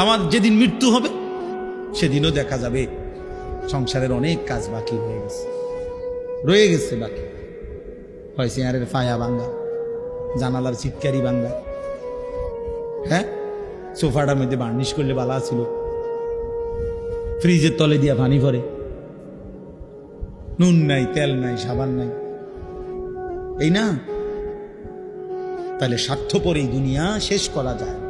আমার যেদিন মৃত্যু হবে, সেদিনও দেখা যাবে। সংসারের অনেক কাজ বাকি হয়ে গেছে। রয়ে গেছে বাকি। হয় চেয়ারের ফায়া ভাঙ্গা জানালার চিৎকারি ভাঙ্গা হ্যাঁ? সোফাটার মধ্যে বার্নিশ করলে বালা ছিল। ফ্রিজের তলে দিয়া পানি ভরে। নুন নাই, তেল নাই, সাবান নাই। এই না? তাহলে স্বার্থপর এই দুনিয়া শেষ করা যায়।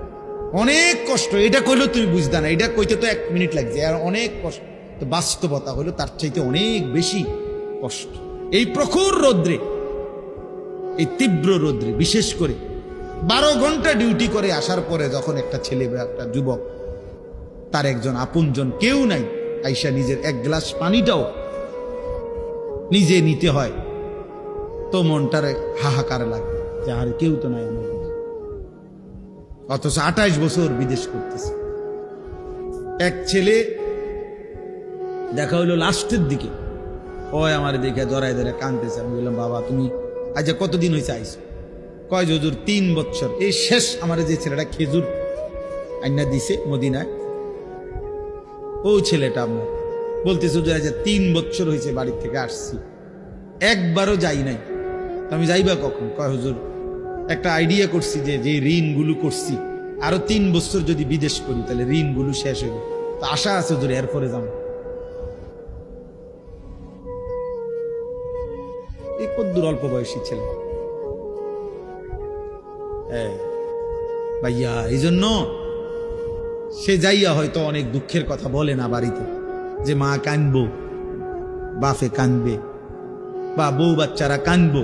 অনেক কষ্ট। এটা কইলেও তুমি বুঝতে না। এটা কইতে তো এক মিনিট লাগছে। আর অনেক কষ্ট। তো বাস্তবতা হলো তার চাইতে অনেক বেশি কষ্ট। এই প্রখর রৌদ্রে, এই তীব্র রৌদ্রে, বিশেষ করে বারো ঘণ্টা ডিউটি করে আসার পরে যখন একটা ছেলে বা একটা যুবক, তার একজন আপনজন কেউ নাই, আইসা নিজের এক গ্লাস পানিটাও নিজে নিতে হয়, তো মনটার হাহাকার লাগে যাহার কেউ তো নাই আমার। অথচ আঠাইশ বছর বিদেশ করতেছে। এক ছেলে দেখা হইল লাস্টের দিকে। ওই আমার দেখে জড়াই ধরে কানতেছে আমি বললাম, বাবা, তুমি আজ কতদিন হয়েছে আইসো কয় যজুর তিন বছর। এই শেষ আমার যে ছেলেটা খেজুর আইনা দিছে মদিনায়। ও ছেলেটা আমার বলতেছে, হুজুর, আজ তিন বছর হয়েছে বাড়ির থেকে আসছি। একবারও যাই নাই। আমি যাইবা কখন? কয়, হুজুর একটা আইডিয়া করছি যে যে ঋণগুলো করছি। আরও তিন বছর যদি বিদেশ করি, তাহলে ঋণগুলো শেষ হইব। তো আশা আছে হুজুর এরপরে যাব এই কদ্দুর অল্প বয়সী ছেলে। ভাইয়া এই জন্য সে যাইয়া হয়তো অনেক দুঃখের কথা বলে না বাড়িতে, যে মা কানবো বাফে কানবে, বা বউ বাচ্চারা কানবো।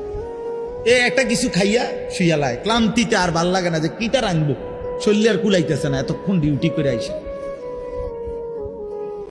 এ একটা কিছু খাইয়া শুইয়া লায় ক্লান্তিতে আর ভালো লাগে না যে কিটা রাখব শরীর আর কুলাইতেছে না, এতক্ষণ ডিউটি করে আইসে।